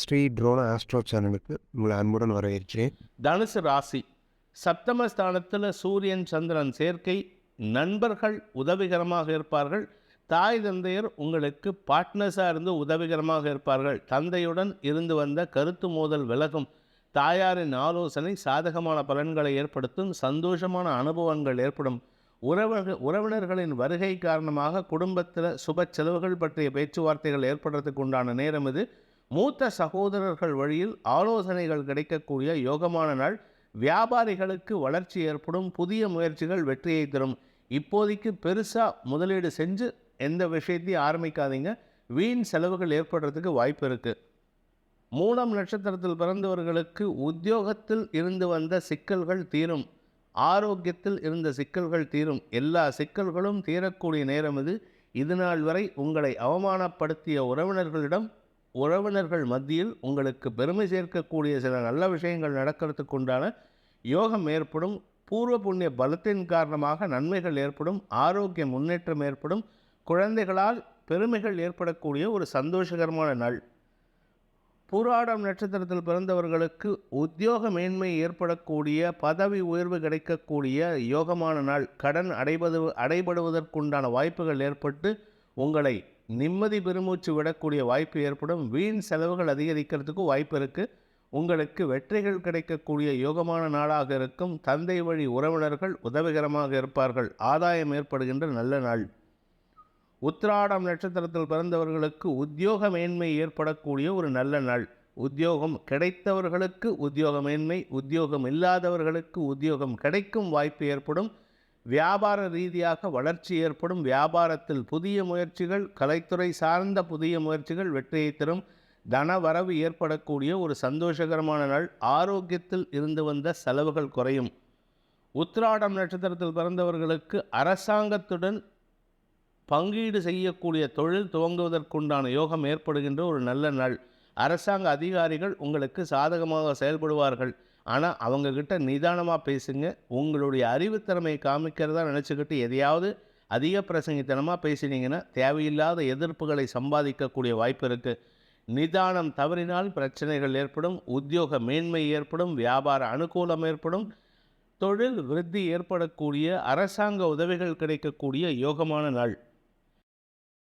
Sri ட்ரோன astro சேனலுக்கு உங்களை அன்புடன் வரவேற்கிறேன். தனுசு ராசி சப்தமஸ்தானத்தில் சூரியன் சந்திரன் சேர்க்கை நண்பர்கள் உதவிகரமாக இருப்பார்கள். தாய் தந்தையர் உங்களுக்கு பார்ட்னர்ஸாக இருந்து உதவிகரமாக இருப்பார்கள். தந்தையுடன் இருந்து வந்த கருத்து மோதல் விலகும். தாயாரின் ஆலோசனை சாதகமான பலன்களை ஏற்படுத்தும் சந்தோஷமான அனுபவங்கள் ஏற்படும். உறவு உறவினர்களின் வருகை காரணமாக குடும்பத்தில் சுப செலவுகள் பற்றிய பேச்சுவார்த்தைகள் ஏற்படுறதுக்கு உண்டான நேரம் இது. மூத்த சகோதரர்கள் வழியில் ஆலோசனைகள் கிடைக்கக்கூடிய யோகமான நாள். வியாபாரிகளுக்கு வளர்ச்சி ஏற்படும். புதிய முயற்சிகள் வெற்றியை தரும். இப்போதைக்கு பெருசாக முதலீடு செஞ்சு எந்த விஷயத்தையும் ஆரம்பிக்காதீங்க. வீண் செலவுகள் ஏற்படுறதுக்கு வாய்ப்பு இருக்குது மூலம் நட்சத்திரத்தில் பிறந்தவர்களுக்கு உத்தியோகத்தில் இருந்து வந்த சிக்கல்கள் தீரும். ஆரோக்கியத்தில் இருந்த சிக்கல்கள் தீரும். எல்லா சிக்கல்களும் தீரக்கூடிய நேரம் இது. இதுநாள் வரை உங்களை அவமானப்படுத்திய உறவினர்களிடம் உறவினர்கள் மத்தியில் உங்களுக்கு பெருமை சேர்க்கக்கூடிய சில நல்ல விஷயங்கள் நடக்கிறதுக்கு உண்டான யோகம் ஏற்படும். பூர்வ புண்ணிய பலத்தின் காரணமாக நன்மைகள் ஏற்படும். ஆரோக்கிய முன்னேற்றம் ஏற்படும். குழந்தைகளால் பெருமைகள் ஏற்படக்கூடிய ஒரு சந்தோஷகரமான நாள். பூராடம் நட்சத்திரத்தில் பிறந்தவர்களுக்கு உத்தியோக மேன்மை ஏற்படக்கூடிய பதவி உயர்வு கிடைக்கக்கூடிய யோகமான நாள். கடன் அடைபது அடைபடுவதற்குண்டான வாய்ப்புகள் ஏற்பட்டு உங்களை நிம்மதி பெருமூச்சு விடக்கூடிய வாய்ப்பு ஏற்படும். வீண் செலவுகள் அதிகரிக்கிறதுக்கு வாய்ப்பு இருக்குது உங்களுக்கு வெற்றிகள் கிடைக்கக்கூடிய யோகமான நாளாக இருக்கும். தந்தை வழி உறவினர்கள் உதவிகரமாக இருப்பார்கள். ஆதாயம் ஏற்படுகின்ற நல்ல நாள். உத்திராடம் நட்சத்திரத்தில் பிறந்தவர்களுக்கு உத்தியோக மேன்மை ஏற்படக்கூடிய ஒரு நல்ல நாள். உத்தியோகம் கிடைத்தவர்களுக்கு உத்தியோக மேன்மை உத்தியோகம் இல்லாதவர்களுக்கு உத்தியோகம் கிடைக்கும் வாய்ப்பு ஏற்படும். வியாபார ரீதியாக வளர்ச்சி ஏற்படும். வியாபாரத்தில் புதிய முயற்சிகள் கலைத்துறை சார்ந்த புதிய முயற்சிகள் வெற்றியை தரும். தன வரவு ஏற்படக்கூடிய ஒரு சந்தோஷகரமான நாள். ஆரோக்கியத்தில் இருந்து வந்த செலவுகள் குறையும். உத்திராடம் நட்சத்திரத்தில் பிறந்தவர்களுக்கு அரசாங்கத்துடன் பங்கீடு செய்யக்கூடிய தொழில் துவங்குவதற்குண்டான யோகம் ஏற்படுகின்ற ஒரு நல்ல நாள். அரசாங்க அதிகாரிகள் உங்களுக்கு சாதகமாக செயல்படுவார்கள். ஆனால் அவங்கக்கிட்ட நிதானமாக பேசுங்க. உங்களுடைய அறிவுத்திறமையை காமிக்கிறதா நினச்சிக்கிட்டு எதையாவது அதிக பிரசங்கித்தனமாக பேசினீங்கன்னா தேவையில்லாத எதிர்ப்புகளை சம்பாதிக்கக்கூடிய வாய்ப்பு இருக்குது நிதானம் தவறினால் பிரச்சனைகள் ஏற்படும் உத்தியோக மேன்மை ஏற்படும் வியாபார அனுகூலம் ஏற்படும் தொழில் விருத்தி ஏற்படக்கூடிய அரசாங்க உதவிகள் கிடைக்கக்கூடிய யோகமான நாள்.